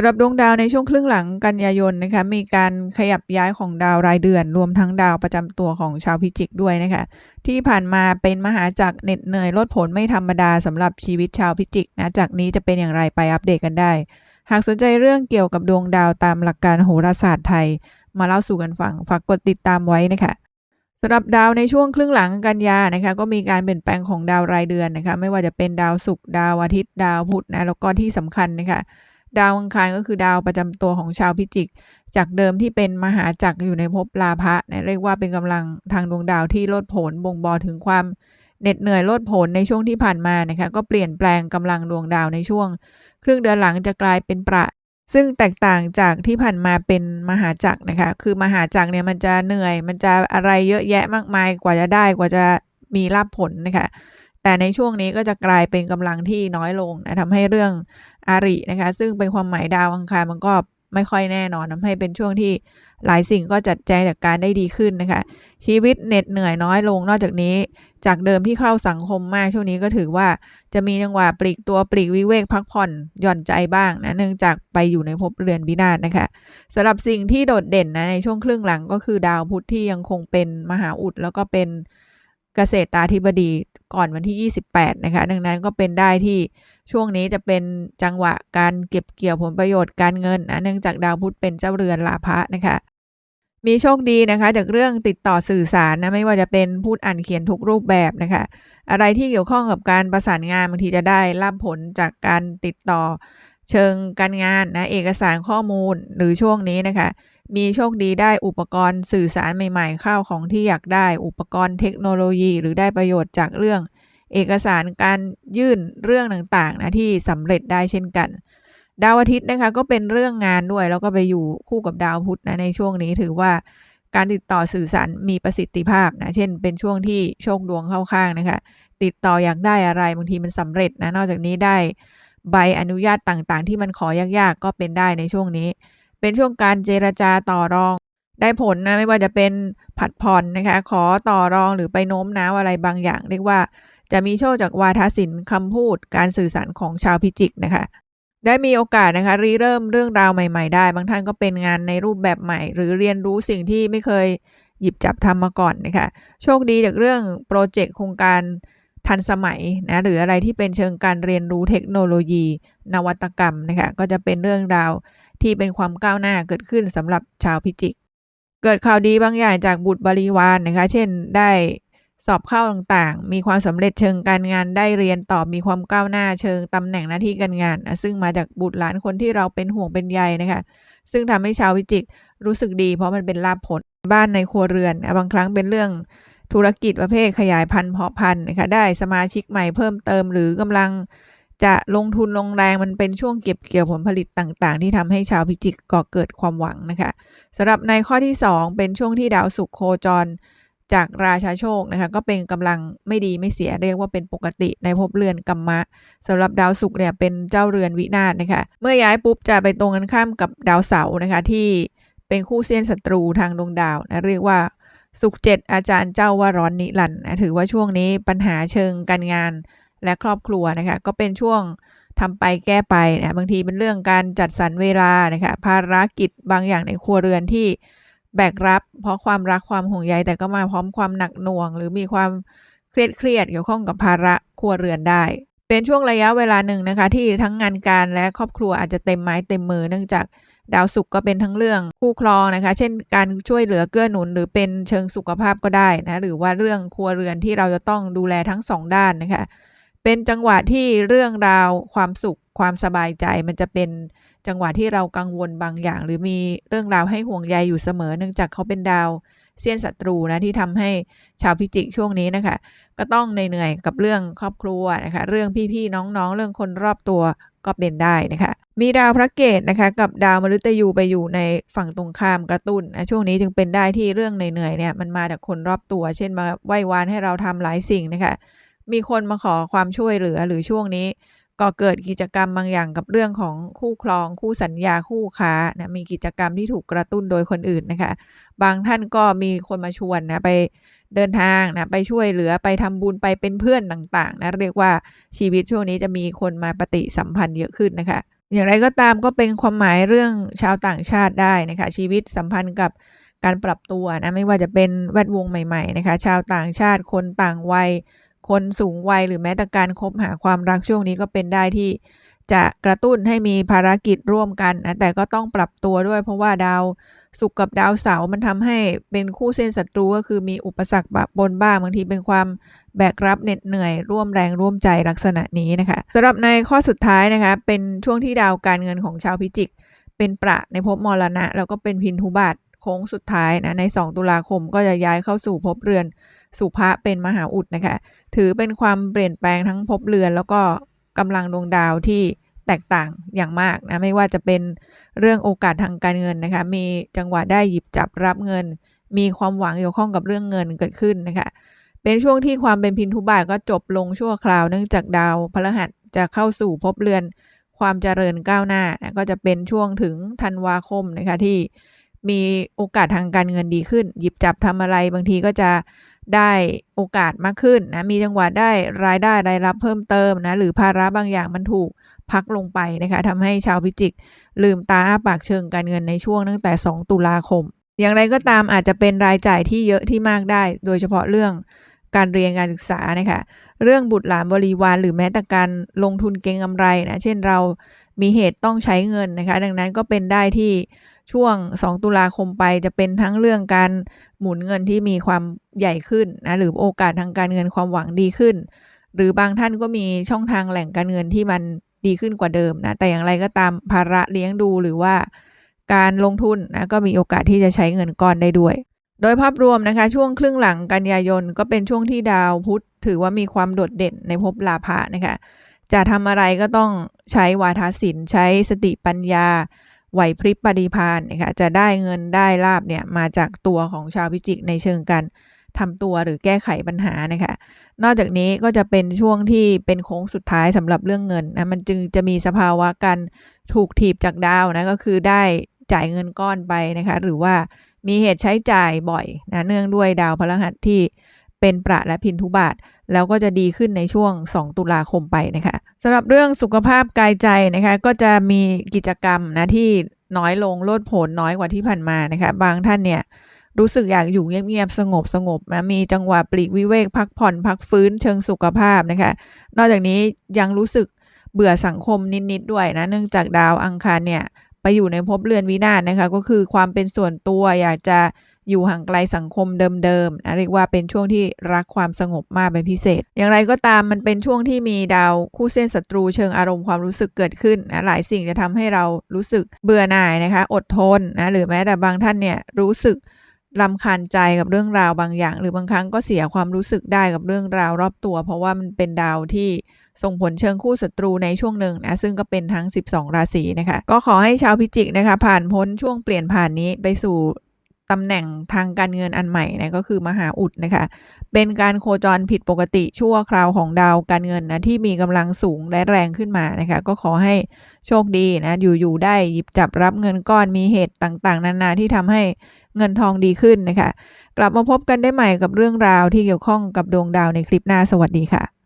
สำหรับดวงดาวในช่วงครึ่งหลังกันยายนนะคะมีการขยับย้ายของดาวรายเดือน รวมทั้งดาวประจำตัวของชาวพิจิกด้วยนะคะ ที่ผ่านมาเป็นมหาจักรเหน็ดเหนื่อยลดผลไม่ธรรมดาสำหรับชีวิตชาวพิจิกนะจากนี้จะเป็นอย่างไรไปอัปเดตกันได้ หากสนใจเรื่องเกี่ยวกับดวงดาวตามหลักการโหราศาสตร์ไทย มาเล่าสู่กันฟังฝากกดติดตามไว้นะคะสำหรับดาวในช่วงครึ่งหลังกันยานะคะก็มีการเปลี่ยนแปลงของดาวรายเดือนนะคะไม่ว่าจะเป็นดาวศุกร์ดาวอาทิตย์ดาวพุธนะแล้วก็ที่สำคัญนะคะ ดาวอังคารก็คือดาวประจำตัวของชาวพิจิก จากเดิมที่เป็นมหาจักรอยู่ในภพลาภะนะเรียกว่าเป็นกำลังทางดวงดาวที่ลดผลบ่งบอกถึงความเหน็ดเหนื่อยลดผลในช่วงที่ผ่านมานะคะก็เปลี่ยนแปลงกำลังดวงดาวในช่วง ครึ่งเดือนหลังจะกลายเป็นประ ซึ่งแตกต่างจากที่ผ่านมาเป็นมหาจักรนะคะคือมหาจักรเนี่ยมันจะเหนื่อย มันจะอะไรเยอะแยะมากมายกว่าจะได้กว่าจะมีรับผลนะคะ แต่ในช่วงนี้ก็จะกลายเป็นกำลังที่น้อยลงนะทำให้เรื่องอารินะคะ ซึ่งเป็นความหมายดาวอังคารมันก็ไม่ค่อยแน่นอนทำให้เป็นช่วงที่หลายสิ่งก็จัดแจงจัดการได้ดีขึ้นนะคะ ชีวิตเหน็ดเหนื่อยน้อยลงนอกจากนี้ จากเดิมที่เข้าสังคมมากช่วงนี้ก็ถือว่าจะมีจังหวะปลีกตัวปลีกวิเวกพักผ่อนหย่อนใจบ้างนะเนื่องจากไปอยู่ในภพเรือนวินาศนะคะสำหรับสิ่งที่โดดเด่นนะในช่วงครึ่งหลังก็คือดาวพุธที่ยังคงเป็นมหาอุดแล้วก็เป็น เกษตราธิบดีก่อนวันที่ 28 นะคะ ดังนั้นก็เป็นได้ที่ช่วงนี้จะเป็นจังหวะการเก็บเกี่ยวผลประโยชน์การเงินนะเนื่องจากดาวพุธเป็นเจ้าเรือนลาภะนะคะ มีโชคดีนะคะ จากเรื่องติดต่อสื่อสารนะไม่ว่าจะเป็นพูดอ่านเขียนทุกรูปแบบนะคะ อะไรที่เกี่ยวข้องกับการประสานงานบางทีจะได้รับผลจากการติดต่อเชิงการงานนะเอกสารข้อมูลหรือช่วงนี้นะคะ มีโชคดีได้อุปกรณ์สื่อสารใหม่ ๆ เข้าของที่อยากได้อุปกรณ์เทคโนโลยี หรือได้ประโยชน์จากเรื่อง เอกสารการยื่นเรื่องต่างๆนะที่สำเร็จได้เช่นกัน ดาวอาทิตย์นะคะก็เป็นเรื่องงานด้วย แล้วก็ไปอยู่คู่กับดาวพุธนะในช่วงนี้ถือว่าการติดต่อสื่อสารมีประสิทธิภาพนะเช่น เป็นช่วงที่โชคดวงเข้าข้างนะคะ ติดต่ออยากได้อะไรบางทีมันสำเร็จนะนอกจากนี้ได้ใบอนุญาตต่างๆ ที่มันขอยากๆก็เป็นได้ในช่วงนี้ เป็นช่วงการเจรจาต่อรอง ได้ผลนะไม่ว่าจะเป็นผัดผ่อนนะคะ ขอต่อรองหรือไปโน้มน้าวอะไรบางอย่าง เรียกว่าจะมีโชคจากวาทศิลป์คำพูด การสื่อสารของชาวพิจิกนะคะ ได้มีโอกาสนะคะรีเริ่มเรื่องราวใหม่ ๆ ได้ บางท่านก็เป็นงานในรูปแบบใหม่ หรือเรียนรู้สิ่งที่ไม่เคยหยิบจับทำมาก่อนนะคะ โชคดีจากเรื่องโปรเจกต์โครงการ ทันสมัยนะหรืออะไรที่เป็นเชิงการเรียนรู้เทคโนโลยี นวัตกรรมนะคะก็จะเป็นเรื่องราวที่เป็นความก้าวหน้าเกิดขึ้นสำหรับชาวพิจิก เกิดข่าวดีบางอย่างจากบุตรบริวารนนะคะ เช่นได้สอบเข้าต่างๆ มีความสำเร็จเชิงการงานได้เรียนต่อมีความก้าวหน้าเชิงตำแหน่งหน้าที่การงานนะซึ่งมาจากบุตรหลานคนที่เราเป็นห่วงเป็นใยนะคะ ซึ่งทำให้ชาววิจิกรู้สึกดี เพราะมันเป็นลาภผลบ้านในครัวเรือน บางครั้งเป็นเรื่อง ธุรกิจประเภทขยายพันธุ์เพาะพันธุ์นะคะได้สมาชิกใหม่เพิ่มเติม หรือกำลังจะลงทุนลงแรงมันเป็นช่วงเก็บเกี่ยวผลผลิตต่างๆ ที่ทำให้ชาวพิจิกก่อเกิดความหวังนะคะสำหรับในข้อที่ 2 เป็นช่วงที่ดาวศุกร์โคจรจากราชาโชคนะคะก็เป็นกำลังไม่ดีไม่เสียเรียกว่าเป็นปกติในภพเรือนกัมมะสำหรับดาวศุกร์เนี่ยเป็นเจ้าเรือนวินาศนะคะเมื่อย้ายปุ๊บจะไปตรงกันข้ามกับดาวเสาร์นะคะที่เป็นคู่เซียนศัตรูทางดวงดาวนะเรียกว่า สุขเจ็ดอาจารย์เจ้าว่าร้อนนิรันนะถือว่าช่วงนี้ปัญหาเชิงการงานและครอบครัวนะคะ ก็เป็นช่วงทำไปแก้ไปนะบางทีเป็นเรื่องการจัดสรรเวลานะคะภารกิจบางอย่างในครัวเรือนที่แบกรับ เพราะความรักความห่วงใยแต่ก็มาพร้อมความหนักหน่วง หรือมีความเครียดเครียดเกี่ยวข้องกับภาระครัวเรือนได้ เป็นช่วงระยะเวลาหนึ่งนะคะ ที่ทั้งงานการและครอบครัวอาจจะเต็มไม้เต็มมือเนื่องจาก ดาวศุกร์ก็เป็นทั้งเรื่องคู่ครองนะคะ เช่นการช่วยเหลือเกื้อหนุน หรือเป็นเชิงสุขภาพก็ได้นะหรือว่าเรื่องครัวเรือนที่เราจะต้องดูแลทั้งสองด้านนะคะเป็นจังหวะที่เรื่องราวความสุขความสบายใจ มันจะเป็นจังหวะที่เรากังวลบางอย่าง หรือมีเรื่องราวให้ห่วงใยอยู่เสมอ เนื่องจากเขาเป็นดาว เซียนศัตรูนะที่ทำให้ชาวพิจิกช่วงนี้นะคะ ก็ต้องเหนื่อยกับเรื่องครอบครัวนะคะเรื่องพี่ๆน้องๆ เรื่องคนรอบตัวก็เป็นได้นะคะ มีดาวพระเกตนะคะ กับดาวมฤตยูไปอยู่ในฝั่งตรงข้ามกระตุ้นนะช่วงนี้จึงเป็นได้ที่เรื่องเหนื่อยๆเนี่ยมันมาจากคนรอบตัว เช่นมาไหว้วานให้เราทำหลายสิ่งนะคะมีคนมาขอความช่วยเหลือหรือช่วงนี้ ก็เกิดกิจกรรมบางอย่างกับเรื่องของคู่ครอง คู่สัญญาคู่ค้านะมีกิจกรรมที่ถูกกระตุ้นโดยคนอื่นนะคะ บางท่านก็มีคนมาชวนนะไปเดินทางนะไปช่วยเหลือไปทำบุญไปเป็นเพื่อนต่างๆนะเรียกว่าชีวิตช่วงนี้จะมีคนมาปฏิสัมพันธ์เยอะขึ้นนะคะ อย่างไรก็ตามก็เป็นความหมายเรื่องชาวต่างชาติได้นะคะชีวิตสัมพันธ์กับการปรับตัวนะไม่ว่าจะเป็นแวดวงใหม่ๆนะคะชาวต่างชาติคนต่างวัย คนสูงวัยหรือแม้แต่การคบหาความรักช่วงนี้ก็เป็นได้ที่จะกระตุ้นให้มีภารกิจร่วมกันนะแต่ก็ต้องปรับตัวด้วย เพราะว่าดาวศุกกับดาวเสาร์มันทำให้เป็นคู่เส้นศัตรูก็คือมีอุปสรรคบะบนบ้างบางทีเป็นความแบกรับเหน็ดเหนื่อย ร่วมแรงร่วมใจลักษณะนี้นะคะสำหรับในข้อสุดท้ายนะคะเป็นช่วงที่ดาวการเงินของชาวพิจิก เป็นประในภพมรณะ แล้วก็เป็นพินทุบาทโค้งสุดท้ายนะใน 2 ตุลาคมก็จะย้ายเข้าสู่ภพเรือน สุภะเป็นมหาอุดนะคะ ถือเป็นความเปลี่ยนแปลงทั้งภพเรือน แล้วก็กำลังดวงดาวที่แตกต่างอย่างมากนะไม่ว่าจะเป็นเรื่องโอกาสทางการเงินนะคะ มีจังหวะได้หยิบจับรับเงิน มีความหวังเกี่ยวข้องกับเรื่องเงินเกิดขึ้นนะคะ เป็นช่วงที่ความเป็นพินทุบาทก็จบลงชั่วคราว เนื่องจากดาวพฤหัสจะเข้าสู่ภพเรือน ความเจริญก้าวหน้านะก็จะเป็นช่วงถึงธันวาคมนะคะที่มีโอกาสทางการเงินดีขึ้น หยิบจับทำอะไรบางทีก็จะ ได้โอกาสมากขึ้นนะ มีจังหวะได้รายได้รายรับเพิ่มเติมนะ หรือภาระบางอย่างมันถูกพักลงไปนะคะทำให้ชาวพิจิก ลืมตาอ้าปากเชิงการเงินในช่วงตั้งแต่ 2 ตุลาคม อย่างไรก็ตามอาจจะเป็นรายจ่ายที่เยอะที่มากได้ โดยเฉพาะเรื่องการเรียนการศึกษานะคะเรื่องบุตรหลานบริวารหรือแม้แต่การลงทุนเก็งกำไรนะ เช่นเรามีเหตุต้องใช้เงินนะคะ ดังนั้นก็เป็นได้ที่ ช่วง 2 ตุลาคมไปจะเป็นทั้งเรื่องการหมุนเงินที่มีความใหญ่ขึ้นนะหรือโอกาสทางการเงินความหวังดีขึ้น หรือบางท่านก็มีช่องทางแหล่งการเงินที่มันดีขึ้นกว่าเดิมนะแต่อย่างไรก็ตามภาระเลี้ยงดูหรือว่าการลงทุนนะก็มีโอกาสที่จะใช้เงินก้อนได้ด้วย โดยภาพรวมนะคะ ช่วงครึ่งหลังกันยายนก็เป็นช่วงที่ดาวพุธถือว่ามีความโดดเด่นในภพลาภะนะคะ จะทำอะไรก็ต้องใช้วาทศิลป์ใช้สติปัญญา ไหวพริบปฏิพานนะคะจะได้เงินได้ลาบเนี่ยมาจากตัวของชาวพิจิกในเชิงการทำตัวหรือแก้ไขปัญหานะคะนอกจากนี้ก็จะเป็นช่วงที่เป็นโค้งสุดท้ายสำหรับเรื่องเงินนะมันจึงจะมีสภาวะการถูกถีบจากดาวนะก็คือได้จ่ายเงินก้อนไปนะคะหรือว่ามีเหตุใช้จ่ายบ่อยนะเนื่องด้วยดาวพฤหัสที่ เป็นประและพินทุบาท แล้วก็จะดีขึ้นในช่วง 2 ตุลาคมไปนะคะสำหรับเรื่องสุขภาพกายใจนะคะก็จะมีกิจกรรมนะที่น้อยลงลดผลน้อยกว่าที่ผ่านมานะคะบางท่านเนี่ยรู้สึกอยากอยู่เงียบๆสงบสงบนะมีจังหวะปลีกวิเวกพักผ่อนพักฟื้นเชิงสุขภาพนะคะนอกจากนี้ยังรู้สึกเบื่อสังคมนิดๆด้วยนะเนื่องจากดาวอังคารเนี่ยไปอยู่ในภพเรือนวินาศนะคะก็คือความเป็นส่วนตัวอยากจะ อยู่ห่างไกลสังคมเดิมๆนะเรียกว่าเป็นช่วงที่รักความสงบมากเป็นพิเศษ อย่างไรก็ตามมันเป็นช่วงที่มีดาวคู่เส้นศัตรูเชิงอารมณ์ความรู้สึกเกิดขึ้นนะหลายสิ่งจะทำให้เรารู้สึกเบื่อหน่ายนะคะ อดทนนะหรือแม้แต่บางท่านเนี่ยรู้สึกลำคาญใจกับเรื่องราวบางอย่าง หรือบางครั้งก็เสียความรู้สึกได้กับเรื่องราวรอบตัว เพราะว่ามันเป็นดาวที่ส่งผลเชิงคู่ศัตรูในช่วงหนึ่งนะซึ่งก็เป็นทั้ง 12 ราศีนะคะ ก็ขอให้ชาวพิจิกนะคะ ผ่านพ้นช่วงเปลี่ยนผ่านนี้ไปสู่ ตำแหน่งทางการเงินอันใหม่นะก็คือมหาอุดนะคะ เป็นการโคจรผิดปกติชั่วคราวของดาวการเงินนะที่มีกำลังสูงและแรงขึ้นมานะคะ ก็ขอให้โชคดีนะอยู่ๆได้หยิบจับรับเงินก้อนมีเหตุต่างๆ นานาที่ทำให้เงินทองดีขึ้นนะคะ กลับมาพบกันได้ใหม่กับเรื่องราวที่เกี่ยวข้องกับดวงดาวในคลิปหน้าสวัสดีค่ะ